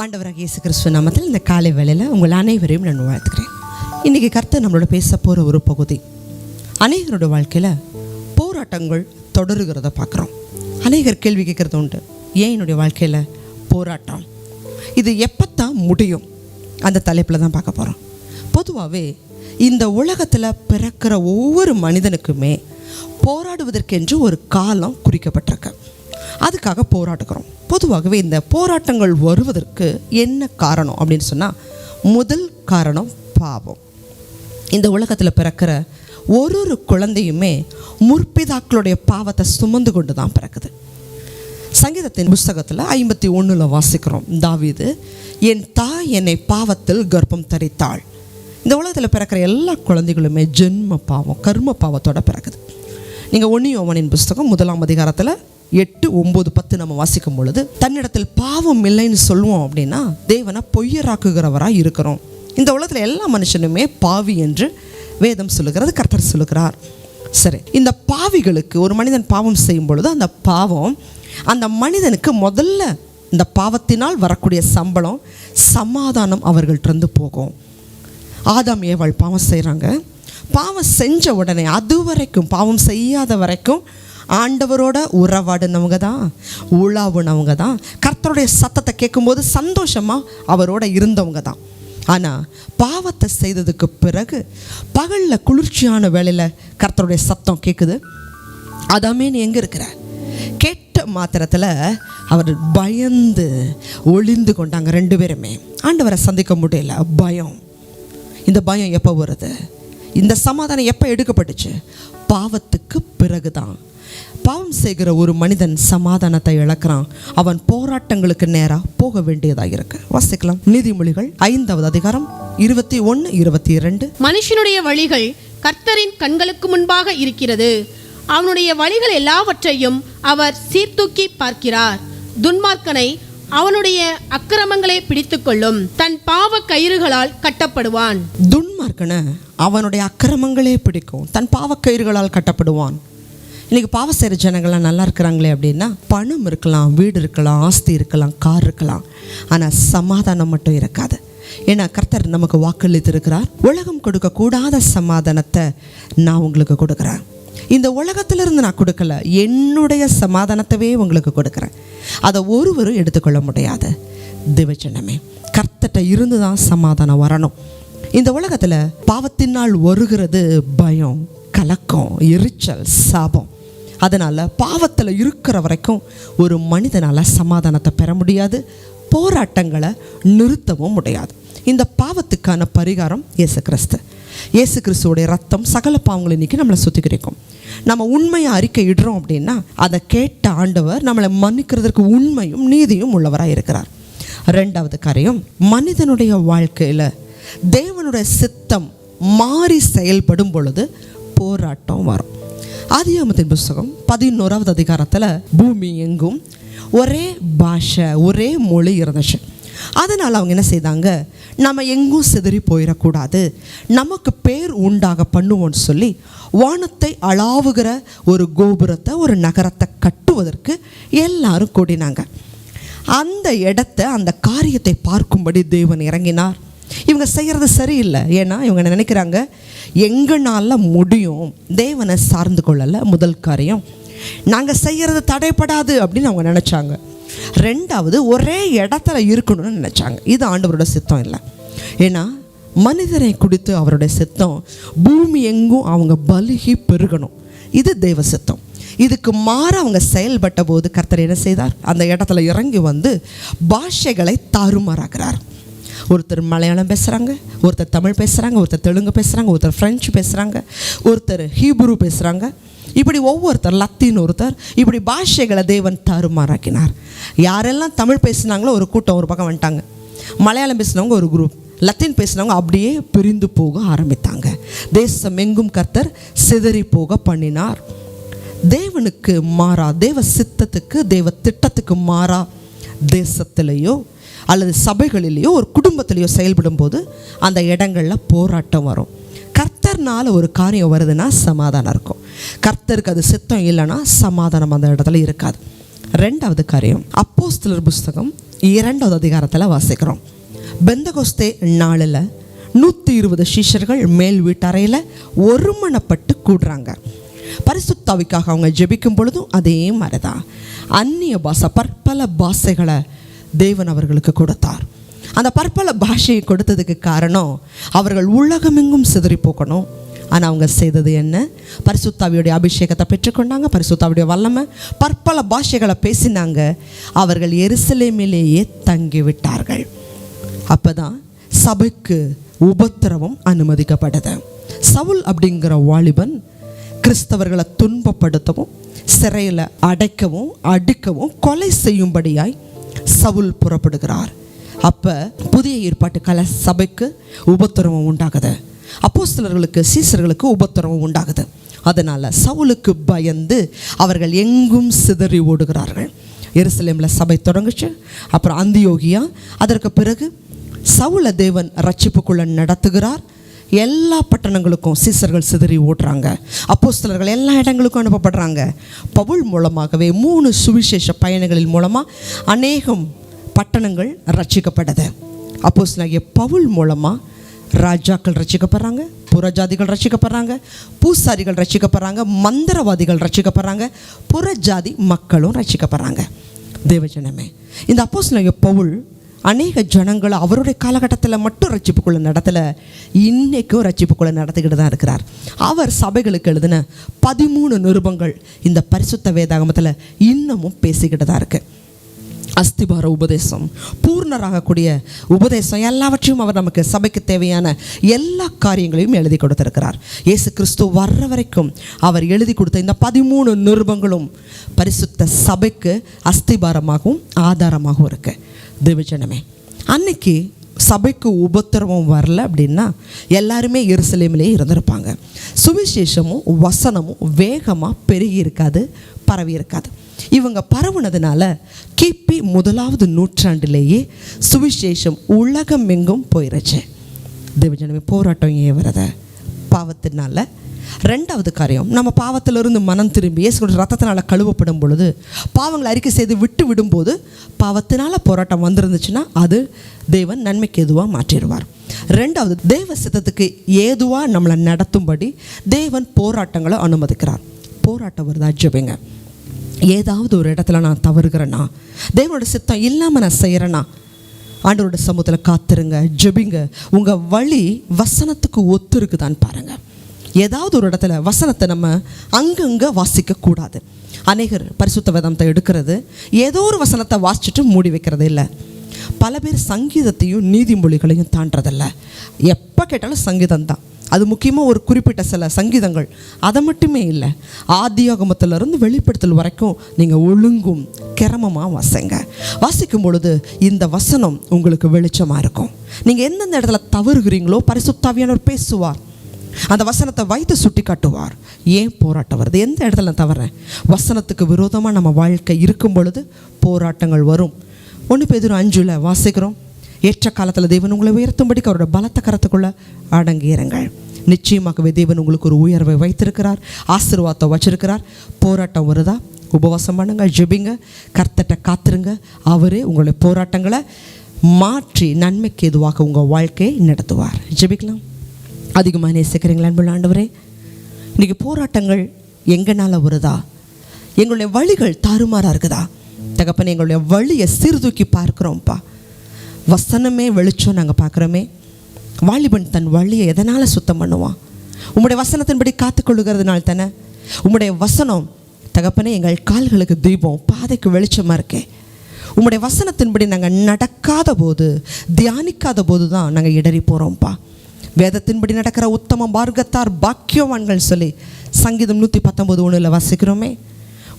ஆண்டவராக இயேசு கிறிஸ்துவ நாமத்தில் இந்த காலை வேளையில் உங்கள் அனைவரையும் நான் வாழ்த்துக்கிறேன் இன்றைக்கி கருத்து நம்மளோட பேச போகிற ஒரு பகுதி. அநேகரோட வாழ்க்கையில் போராட்டங்கள் தொடருகிறத பார்க்குறோம். அநேகர் கேள்வி கேட்குறது உண்டு. ஏன் என்னுடைய வாழ்க்கையில் போராட்டம்? இது எப்போத்தான் முடியும்? அந்த தலைப்பில் தான் பார்க்க போகிறோம் பொதுவாகவே இந்த உலகத்தில் பிறக்கிற ஒவ்வொரு மனிதனுக்குமே போராடுவதற்கென்று ஒரு காலம் குறிக்கப்பட்டிருக்கு. அதுக்காக போராட்டுக்கிறோம். பொதுவாகவே இந்த போராட்டங்கள் வருவதற்கு என்ன காரணம் அப்படின்னு சொன்னால் முதல் காரணம் பாவம். இந்த உலகத்தில் பிறக்கிற ஒரு ஒரு குழந்தையுமே முற்பிதாக்களுடைய பாவத்தை சுமந்து கொண்டு தான் பிறக்குது. சங்கீதத்தின் புஸ்தகத்தில் ஐம்பத்தி ஒன்றில் வாசிக்கிறோம். தாவிது என் தாய் என்னை பாவத்தில் கர்ப்பம் தரித்தாள். இந்த உலகத்தில் பிறக்கிற எல்லா குழந்தைகளுமே ஜென்ம பாவம் கர்ம பாவத்தோடு பிறக்குது. நீங்கள் ஒன்னியோமனின் புஸ்தகம் முதலாம் அதிகாரத்தில் எட்டு ஒம்பது பத்து நம்ம வாசிக்கும் பொழுது தன்னிடத்தில் பாவம் இல்லைன்னு சொல்லுவோம் அப்படின்னா தேவனை பொய்யராக்குகிறவராக இருக்கிறோம். இந்த உலகத்தில் எல்லா மனுஷனுமே பாவி என்று வேதம் சொல்லுகிறது கர்த்தர் சொல்லுகிறார். சரி இந்த பாவிகளுக்கு ஒரு மனிதன் பாவம் செய்யும் பொழுது அந்த பாவம் அந்த மனிதனுக்கு முதல்ல இந்த பாவத்தினால் வரக்கூடிய சம்பளம் சமாதானம் அவர்கள்ட்ட போகும். ஆதாம் ஏவாள் பாவம் செய்கிறாங்க பாவம் செஞ்ச உடனே அது வரைக்கும் பாவம் செய்யாத வரைக்கும் ஆண்டவரோட உறவாடினவங்க தான் உலாவுனவங்க தான் கர்த்தருடைய சத்தத்தை கேட்கும்போது சந்தோஷமாக அவரோட இருந்தவங்க தான் ஆனால் பாவத்தை செய்ததுக்கு பிறகு பகலில் குளிர்ச்சியான வேலையில் கர்த்தருடைய சத்தம் கேட்குது அதாமே நீ எங்கே இருக்கிற? கேட்ட மாத்திரத்தில் அவர் பயந்து ஒளிந்து கொண்டாங்க ரெண்டு பேருமே. ஆண்டவரை சந்திக்க முடியல. பயம். இந்த பயம் எப்போ வருது? இந்த சமாதானம் எப்போ எடுக்கப்பட்டுச்சு? பாவத்துக்கு பிறகுதான். பாவம் செய்கிற ஒரு மனிதன் சமாதானத்தை இழக்கிறான். அவன் போராட்டங்களுக்கு நேராக போக வேண்டியதாக இருக்கு வாசிக்கலாம். நீதிமொழிகள் ஐந்தாவது அதிகாரம் இருபத்தி ஒன்று இருபத்தி இரண்டு. மனுஷனுடைய வழிகள் கர்த்தரின் கண்களுக்கு முன்பாக இருக்கிறது. அவனுடைய வழிகள் எல்லாவற்றையும் அவர் சீர்தூக்கி பார்க்கிறார். துன்மார்க்கனை அவனுடைய அக்கிரமங்களை பிடித்துக்கொள்ளும். தன் பாவ கயிறுகளால் கட்டப்படுவான். துன்மார்க்கனை அவனுடைய அக்கிரமங்களே பிடிக்கும். தன் பாவக்கயிறுகளால் கட்டப்படுவான். இன்றைக்கி பாவம் செய்கிற ஜனங்கள்லாம் நல்லா இருக்கிறாங்களே அப்படின்னா பணம் இருக்கலாம் வீடு இருக்கலாம் ஆஸ்தி இருக்கலாம் கார் இருக்கலாம். ஆனால் சமாதானம் மட்டும் இருக்காது. ஏன்னா கர்த்தர் நமக்கு வாக்களித்து இருக்கிறார் உலகம் கொடுக்கக்கூடாத சமாதானத்தை நான் உங்களுக்கு கொடுக்குறேன். இந்த உலகத்திலிருந்து நான் கொடுக்கல என்னுடைய சமாதானத்தவே உங்களுக்கு கொடுக்குறேன். அதை ஒருவரும் எடுத்துக்கொள்ள முடியாது. திவச்சனமே கர்த்தட்ட இருந்து தான் சமாதானம் வரணும். இந்த உலகத்தில் பாவத்தினால் வருகிறது பயம் கலக்கம் எரிச்சல் சாபம். அதனால் பாவத்தில் இருக்கிற வரைக்கும் ஒரு மனிதனால் சமாதானத்தை பெற முடியாது. போராட்டங்களை நிறுத்தவும் முடியாது. இந்த பாவத்துக்கான பரிகாரம் இயேசு கிறிஸ்து இயேசு கிறிஸ்துவோடைய ரத்தம் சகல பாவங்களை நீக்கி நம்மளை சுத்திகரிக்கும். நம்ம உண்மையை அறிக்கை இடுறோம் அப்படின்னா அதை கேட்ட ஆண்டவர் நம்மளை மன்னிக்கிறதுக்கு உண்மையும் நீதியும் உள்ளவராக இருக்கிறார். ரெண்டாவது காரியம் மனிதனுடைய வாழ்க்கையில் தேவனுடைய சித்தம் மாறி செயல்படும் பொழுது போராட்டம் வரும். ஆதியாமத்தின் புஸ்தகம் பதினோராவது அதிகாரத்தில் பூமி எங்கும் ஒரே பாஷை ஒரே மொழி இருந்துச்சு. அதனால் அவங்க என்ன செய்தாங்க? நம்ம எங்கும் சிதறி போயிடக்கூடாது. நமக்கு பேர் உண்டாக பண்ணுவோன்னு சொல்லி வானத்தை அளாவுகிற ஒரு கோபுரத்தை ஒரு நகரத்தை கட்டுவதற்கு எல்லாரும் கூடினாங்க. அந்த இடத்த அந்த காரியத்தை பார்க்கும்படி தேவன் இறங்கினார். இவங்க செய்கிறது சரியில்லை. ஏன்னா இவங்க நினைக்கிறாங்க? எங்கனால முடியும். தேவனை சார்ந்து கொள்ளலை முதல் காரியம். நாங்கள் செய்கிறது தடைப்படாது அப்படின்னு அவங்க நினச்சாங்க. ரெண்டாவது ஒரே இடத்துல இருக்கணும்னு நினச்சாங்க. இது ஆண்டவரோட சித்தம் இல்லை. ஏன்னா மனிதரை குறித்து அவருடைய சித்தம் பூமி எங்கும் அவங்க பலுகி பெருகணும். இது தெய்வ சித்தம். இதுக்கு மாற அவங்க செயல்பட்ட போது கர்த்தர் என்ன செய்தார்? அந்த இடத்துல இறங்கி வந்து பாஷைகளை தாறுமாறாகிறார் ஒருத்தர் மலையாளம் பேசுகிறாங்க ஒருத்தர் தமிழ் பேசுகிறாங்க ஒருத்தர் தெலுங்கு பேசுகிறாங்க ஒருத்தர் ஃப்ரெஞ்சு பேசுகிறாங்க ஒருத்தர் ஹீப்ரு பேசுகிறாங்க இப்படி ஒவ்வொருத்தர் லத்தீன் ஒருத்தர் இப்படி பாஷைகளை தேவன் தாறுமாறாக்கினார் யாரெல்லாம் தமிழ் பேசுனாங்களோ ஒரு கூட்டம் ஒரு பக்கம் வந்துட்டாங்க. மலையாளம் பேசினவங்க ஒரு குரூப் லத்தீன் பேசினவங்க அப்படியே பிரிந்து போக ஆரம்பித்தாங்க. தேசம் எங்கும் கர்த்தர் சிதறி போக பண்ணினார். தேவனுக்கு மாறா தேவ சித்தத்துக்கு தேவ திட்டத்துக்கு மாறா தேசத்திலேயோ அல்லது சபைகளிலேயோ ஒரு குடும்பத்திலேயோ செயல்படும் போது அந்த இடங்களில் போராட்டம் வரும். கர்த்தர்னால் ஒரு காரியம் வருதுன்னா சமாதானம் இருக்கும். கர்த்தருக்கு அது சித்தம் இல்லைன்னா சமாதானம் அந்த இடத்துல இருக்காது. ரெண்டாவது காரியம் அப்போஸ்தலர் புஸ்தகம் இரண்டாவது அதிகாரத்தில் வாசிக்கிறோம். பெந்தகோஸ்தே நாளில் நூற்றி இருபது சிஷ்யர்கள் மேல் வீட்டறையில் ஒருமனப்பட்டு கூடுறாங்க. பரிசுத்தாவிக்காக அவங்க ஜெபிக்கும் பொழுதும் அதே மாதிரி தான் அந்நிய பாஷை பற்பல பாஷைகளை தேவன் அவர்களுக்கு கொடுத்தார். அந்த பற்பல பாஷையை கொடுத்ததுக்கு காரணம் அவர்கள் உலகமெங்கும் சிதறி போக்கணும் ஆனால் அவங்க செய்தது என்ன? பரிசுத்தாவியுடைய அபிஷேகத்தை பெற்றுக்கொண்டாங்க பரிசுத்தாவியுடைய வல்லமை. பற்பல பாஷைகளை பேசினாங்க. அவர்கள் எருசலேமிலேயே தங்கிவிட்டார்கள். அப்பதான் சபைக்கு உபத்திரவம் அனுமதிக்கப்படுது சவுல் அப்படிங்கிற வாலிபன் கிறிஸ்தவர்களை துன்பப்படுத்தவும் சிறையில் அடைக்கவும் அடிக்கவும் கொலை செய்யும்படியாய் சவுல் புறப்படுகிறார். அப்போ புதிய ஏற்பாட்டு கல சபைக்கு உபத்திரவம் உண்டாகுது. அப்போஸ்தலர்களுக்கு சீசர்களுக்கு உபத்திரவம் உண்டாகுது. அதனால் சவுலுக்கு பயந்து அவர்கள் எங்கும் சிதறி ஓடுகிறார்கள். எருசலேமில் சபை தொடங்குச்சு. அப்புறம் அந்தியோகியா அதற்கு பிறகு சவுல தேவன் ரட்சிப்புக்குள்ள நடத்துகிறார். எல்லா பட்டணங்களுக்கும் சீசர்கள் சிதறி ஓடுறாங்க. அப்போஸ்தலர்கள் எல்லா இடங்களுக்கும் அனுப்பப்படுறாங்க. பவுல் மூலமாகவே மூணு சுவிசேஷ பயணங்களின் மூலமாக அநேகம் பட்டணங்கள் ரட்சிக்கப்பட்டது. அப்போஸ்தலனாகிய பவுல் மூலமாக ராஜாக்கள் ரட்சிக்கப்படுறாங்க புறஜாதிகள் ரட்சிக்கப்படுறாங்க பூசாரிகள் ரட்சிக்கப்படுறாங்க மந்திரவாதிகள் ரட்சிக்கப்படுறாங்க புறஜாதி மக்களும் ரட்சிக்கப்படுறாங்க. தேவஜனமே இந்த அப்போஸ்தலனாகிய பவுல் அநேக ஜனங்கள் அவருடைய காலகட்டத்தில் மட்டும் ரட்சிப்புக்குள்ள நடத்தல இன்றைக்கும் ரட்சிப்புக்குள்ள நடத்திக்கிட்டு தான் இருக்கிறார். அவர் சபைகளுக்கு எழுதின பதிமூணு நிருபங்கள் இந்த பரிசுத்த வேதாகமத்தில் இன்னமும் பேசிக்கிட்டு தான் இருக்குது அஸ்திபார உபதேசம் பூர்ணராகக்கூடிய உபதேசம் எல்லாவற்றையும் அவர் நமக்கு சபைக்கு தேவையான எல்லா காரியங்களையும் எழுதி கொடுத்திருக்கிறார். இயேசு கிறிஸ்து வர்ற வரைக்கும் அவர் எழுதி கொடுத்த இந்த பதிமூணு நிருபங்களும் பரிசுத்த சபைக்கு அஸ்திபாரமாகவும் ஆதாரமாகவும் இருக்குது தேவஜனமே. அன்னைக்கு சபைக்கு உபத்திரவம் வரல அப்படின்னா எல்லாருமே எருசலேமிலே இருந்திருப்பாங்க. சுவிசேஷமும் வசனமும் வேகமாக பெருகி இருக்காது பரவி இருக்காது. இவங்க பரவுனதுனால கிபி முதலாவது நூற்றாண்டிலேயே சுவிசேஷம் உலகம் எங்கும் போயிருச்சு. தேவஜனமே போராட்டம் ஏன் வரத பாவத்தினால ரெண்டாவது காரியம் நம்ம பாவத்திலிருந்து மனம் திரும்பி இயேசுடைய ரத்தத்தினால் கழுவப்படும் பொழுது பாவங்களை அறிக்கை செய்து விட்டு விடும்போது பாவத்தினால் போராட்டம் வந்திருந்துச்சுன்னா அது தேவன் நன்மைக்கு எதுவாக மாற்றிடுவார். ரெண்டாவது தேவ சித்தத்துக்கு ஏதுவாக நம்மளை நடத்தும்படி தேவன் போராட்டங்களை அனுமதிக்கிறார். போராட்டம் வருதா ஜெபிங்க. ஏதாவது ஒரு இடத்துல நான் தவறுகிறேன்னா தேவனோட சித்தம் இல்லாமல் நான் செய்கிறேன்னா ஆண்டவரோட சமூகத்தில் காத்துருங்க ஜெபிங்க. உங்கள் வழி வசனத்துக்கு ஒத்து இருக்குதான்னு பாருங்கள் ஏதாவது ஒரு இடத்துல வசனத்தை நம்ம அங்கங்கே வாசிக்கக்கூடாது. அநேகர் பரிசுத்த வேதத்தை எடுக்கிறது ஏதோ ஒரு வசனத்தை வாசிச்சுட்டு மூடி வைக்கிறது இல்லை. பல பேர் சங்கீதத்தையும் நீதிமொழிகளையும் தாண்டறதில்ல. எப்போ கேட்டாலும் சங்கீதம் தான் அது முக்கியமாக ஒரு குறிப்பிட்ட சில சங்கீதங்கள். அதை மட்டுமே இல்லை ஆதியாகமத்திலிருந்து வெளிப்படுத்தல் வரைக்கும் நீங்கள் ஒழுங்கும் கிரமமாக வாசிங்க. வாசிக்கும் பொழுது இந்த வசனம் உங்களுக்கு வெளிச்சமாக இருக்கும். நீங்கள் எந்தெந்த இடத்துல தவறுகிறீங்களோ பரிசுத்தாவியானவர் பேசுவார். அந்த வசனத்தை வைத்து சுட்டி காட்டுவார் ஏன் போராட்டம் வருது? எந்த இடத்துல நான் தவறேன்? வசனத்துக்கு விரோதமாக நம்ம வாழ்க்கை இருக்கும் பொழுது போராட்டங்கள் வரும். ஒன்று பேதூர் அஞ்சுல வாசிக்கிறோம். ஏற்ற காலத்தில் தேவன் உங்களை உயர்த்தும்படிக்கு அவரோட பலத்த கரத்துக்குள்ளே அடங்கியிருங்கள் நிச்சயமாகவே தேவன் உங்களுக்கு ஒரு உயர்வை வைத்திருக்கிறார் ஆசீர்வாதத்தை வச்சிருக்கிறார். போராட்டம் வருதா? உபவாசம் பண்ணுங்க ஜெபிங்க கர்த்தட்ட காத்துருங்க. அவரே உங்களுடைய போராட்டங்களை மாற்றி நன்மைக்கு எதுவாக உங்கள் வாழ்க்கையை நடத்துவார். ஜெபிக்கலாம். அதிகமாக நேசிக்கிறீங்களா அன்புள்ள ஆண்டவரே. இன்றைக்கி போராட்டங்கள் எங்கனால வருதா? எங்களுடைய வழிகள் தாறுமாறாக இருக்குதா? தகப்பனே எங்களுடைய வழியை சீர்தூக்கி பார்க்குறோம்ப்பா. வசனமே வெளிச்சம் நாங்கள் பார்க்குறோமே. வாலிபன் தன் வழியை எதனால் சுத்தம் பண்ணுவான்? உம்முடைய வசனத்தின்படி காத்துக்கொள்ளுகிறதுனால தானே? உம்முடைய வசனம் தகப்பனே எங்கள் கால்களுக்கு தீபம் பாதைக்கு வெளிச்சமாக இருக்கே. உம்முடைய வசனத்தின்படி நாங்கள் நடக்காத போது தியானிக்காத போது தான் நாங்கள் இடறி போகிறோம்ப்பா வேதத்தின்படி நடக்கிற உத்தம மார்க்கத்தார் பாக்கியவான்கள் சொல்லி சங்கீதம் நூற்றி பத்தொம்போது ஒன்றில் வாசிக்கிறோமே.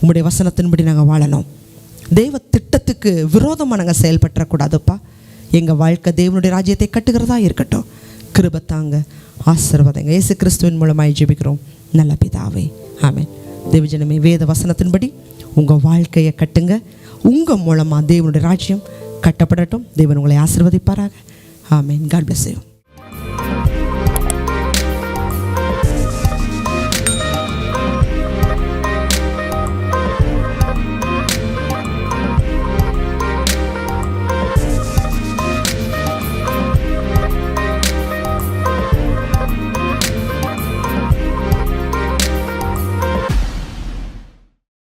உங்களுடைய வசனத்தின்படி நாங்கள் வாழணும். தெய்வ திட்டத்துக்கு விரோதமாக நாங்கள் செயல்பட்டுறக்கூடாதுப்பா எங்கள் வாழ்க்கை தேவனுடைய ராஜ்யத்தை கட்டுகிறதா இருக்கட்டும். கிருபத்தாங்க ஆசீர்வாதங்க. இயேசு கிறிஸ்துவின் மூலமாக ஜெபிக்கிறோம். நல்ல பிதாவே. ஆமேன். தேவஜனமே வேத வசனத்தின்படி உங்கள் வாழ்க்கையை கட்டுங்க. உங்கள் மூலமாக தேவனுடைய ராஜ்யம் கட்டப்படட்டும். தேவன் உங்களை ஆசீர்வதிப்பாராக. ஆமேன். God bless you